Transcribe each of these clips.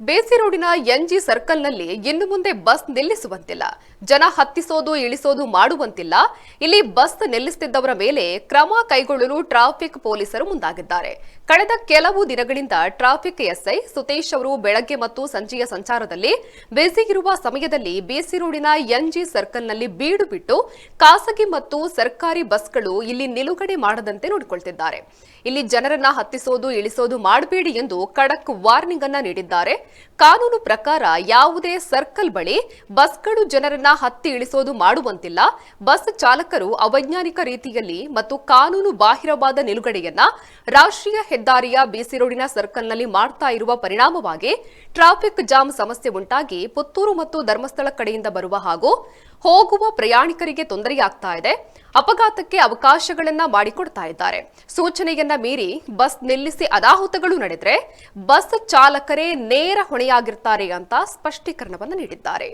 ಬೇಸಿ ರೋಡಿನ ಎನ್ಜಿ ಸರ್ಕಲ್ನಲ್ಲಿ ಇನ್ನು ಮುಂದೆ ಬಸ್ ನಿಲ್ಲಿಸುವಂತಿಲ್ಲ. ಜನ ಹತ್ತಿಸೋದು, ಇಳಿಸೋದು ಮಾಡುವಂತಿಲ್ಲ. ಇಲ್ಲಿ ಬಸ್ ನಿಲ್ಲಿಸುತ್ತಿದ್ದವರ ಮೇಲೆ ಕ್ರಮ ಕೈಗೊಳ್ಳಲು ಟ್ರಾಫಿಕ್ ಪೊಲೀಸರು ಮುಂದಾಗಿದ್ದಾರೆ. ಕಳೆದ ಕೆಲವು ದಿನಗಳಿಂದ ಟ್ರಾಫಿಕ್ ಎಸ್ಐ ಸುತೇಶ್ ಅವರು ಬೆಳಗ್ಗೆ ಮತ್ತು ಸಂಜೆಯ ಸಂಚಾರದಲ್ಲಿ ಬ್ಯುಸಿಗಿರುವ ಸಮಯದಲ್ಲಿ ಬೇಸಿ ರೋಡಿನ ಎನ್ಜಿ ಸರ್ಕಲ್ನಲ್ಲಿ ಬೀಡು ಬಿಟ್ಟು ಖಾಸಗಿ ಮತ್ತು ಸರ್ಕಾರಿ ಬಸ್ಗಳು ಇಲ್ಲಿ ನಿಲುಗಡೆ ಮಾಡದಂತೆ ನೋಡಿಕೊಳ್ತಿದ್ದಾರೆ. ಇಲ್ಲಿ ಜನರನ್ನ ಹತ್ತಿಸೋದು, ಇಳಿಸೋದು ಮಾಡಬೇಡಿ ಎಂದು ಖಡಕ್ ವಾರ್ನಿಂಗ್ ಅನ್ನ ನೀಡಿದ್ದಾರೆ. ಕಾನೂನು ಪ್ರಕಾರ ಯಾವುದೇ ಸರ್ಕಲ್ ಬಳಿ ಬಸ್ಗಳು ಜನರನ್ನ ಹತ್ತಿ ಇಳಿಸೋದು ಮಾಡುವಂತಿಲ್ಲ. ಬಸ್ ಚಾಲಕರು ಅವೈಜ್ಞಾನಿಕ ರೀತಿಯಲ್ಲಿ ಮತ್ತು ಕಾನೂನು ಬಾಹಿರವಾದ ನಿಲುಗಡೆಯನ್ನ ರಾಷ್ಟ್ರೀಯ ಹೆದ್ದಾರಿಯ ಬಿಸಿ ರೋಡಿನ ಸರ್ಕಲ್ನಲ್ಲಿ ಮಾಡ್ತಾ ಇರುವ ಪರಿಣಾಮವಾಗಿ ಟ್ರಾಫಿಕ್ ಜಾಮ್ ಸಮಸ್ಯೆ ಉಂಟಾಗಿ ಪುತ್ತೂರು ಮತ್ತು ಧರ್ಮಸ್ಥಳ ಕಡೆಯಿಂದ ಬರುವ ಹಾಗೂ ಹೋಗುವ ಪ್ರಯಾಣಿಕರಿಗೆ ತೊಂದರೆಯಾಗ್ತಾ ಇದೆ. ಅಪಘಾತಕ್ಕೆ ಅವಕಾಶಗಳನ್ನ ಮಾಡಿಕೊಡ್ತಾ ಇದ್ದಾರೆ. ಸೂಚನೆಯನ್ನ ಮೀರಿ ಬಸ್ ನಿಲ್ಲಿಸಿ ಅನಾಹುತಗಳು ನಡೆದರೆ ಬಸ್ ಚಾಲಕರೇ ನೇರ ಹೊಣೆಯಾಗಿರ್ತಾರೆ ಅಂತ ಸ್ಪಷ್ಟೀಕರಣವನ್ನು ನೀಡಿದ್ದಾರೆ.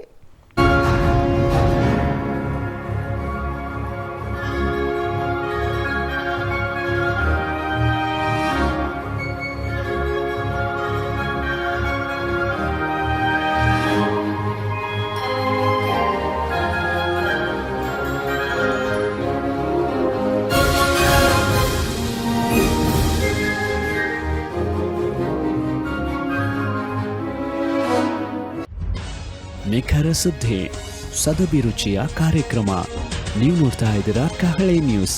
ನಿಖರ ಸುದ್ದಿ ಸದಭಿರುಚಿಯ ಕಾರ್ಯಕ್ರಮ ನೀವು ನೋಡ್ತಾ ಇದ್ದೀರಾ ಕಹಳೆ ನ್ಯೂಸ್